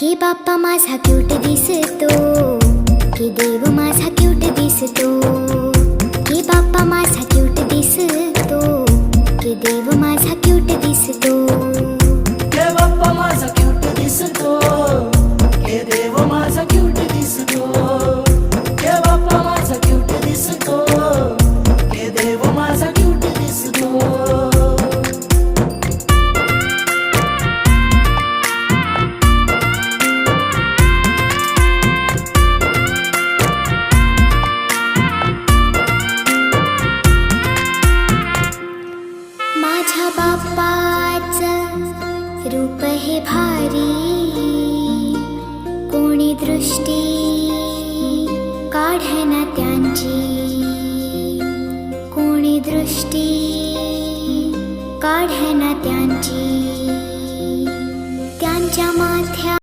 की बाप्पा माझा क्यूट दिसतो. की देव माझा क्यूट दिसतो. की बाप्पा माझा क्यूट दिसतो. की देव माझा क्यूट दिसतो. हे बाप्पा माझा क्यूट दिसतो. हे देव माझा क्यूट माझ्या बाप्पाच रूप हे भारी. कोणी दृष्टी काढना त्यांची. कोणी दृष्टी काढना त्यांची. त्यांच्या माथ्या